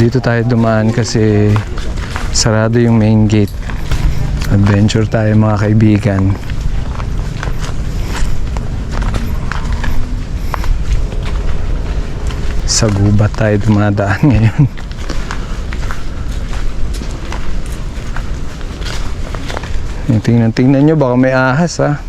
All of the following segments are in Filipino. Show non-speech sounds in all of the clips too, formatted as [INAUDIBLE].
Dito tayo dumaan kasi sarado yung main gate. Adventure tayo mga kaibigan. Sa gubat tayo dumadaan ngayon. Yung [LAUGHS] Tingnan, tingnan nyo, baka may ahas ha.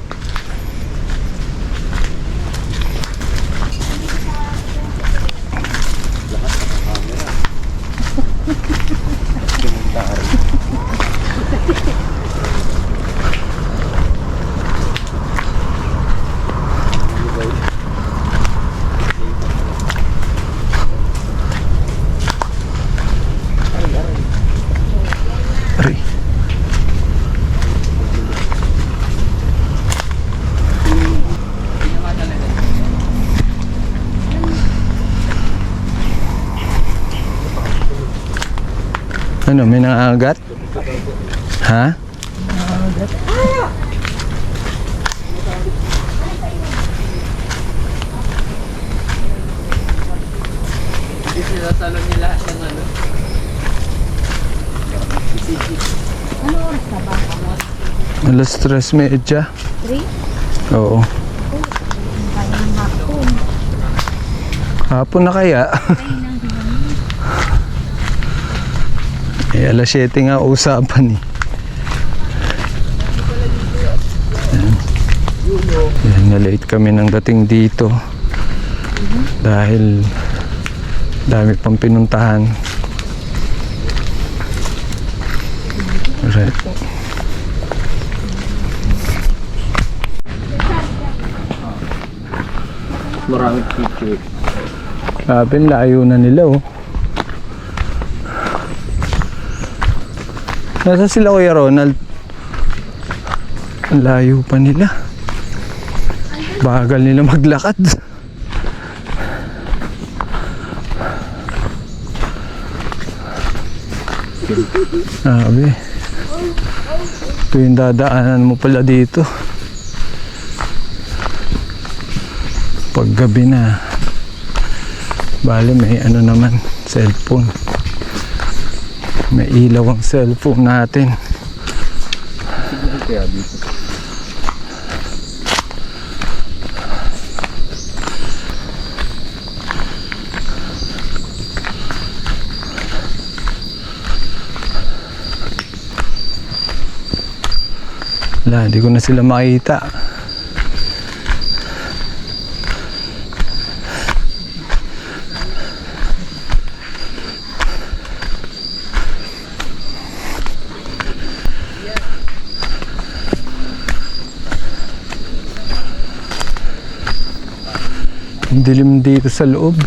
Ano, may nangagat? Ha? Hindi sinasalo nila ng ano. Ano oras na ba? Alas tres medya. 3? Oo. Hapon. Hapon na kaya? Ay, nang hinami. Eh, alas 7 nga usapan eh. Yan. Na-late kami ng dating dito. Dahil dami pang pinuntahan. Right. Maraming picture. Sabi, layo na nila oh. Nasa sila Kuya Ronald? Ang layo pa nila. Bagal nila maglakad. Sabi. Ito yung dadaanan mo pala dito. Pag gabi na. Bale, may ano naman, cellphone. May ilaw ang cellphone natin. Kaya dito. Wala, hindi ko na sila makita. Ang dilim dito sa loob.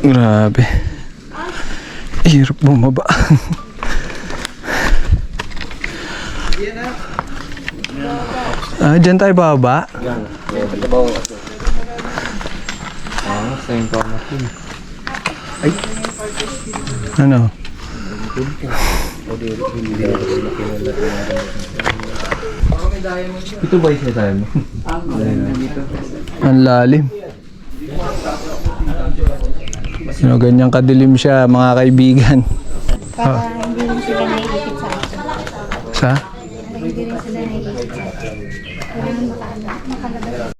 Grabe. Hirap bumaba. [LAUGHS] ah, dyan tayo bababa. Yan. Yan. Ako. Ah, sa information. Ano? Ito ba yung tayo? Ang lalim. Sino ganyang kadilim siya, mga kaibigan. Para hindi sila sa akin. Sa? Hindi rin sila. Kailangan maka- makalabas.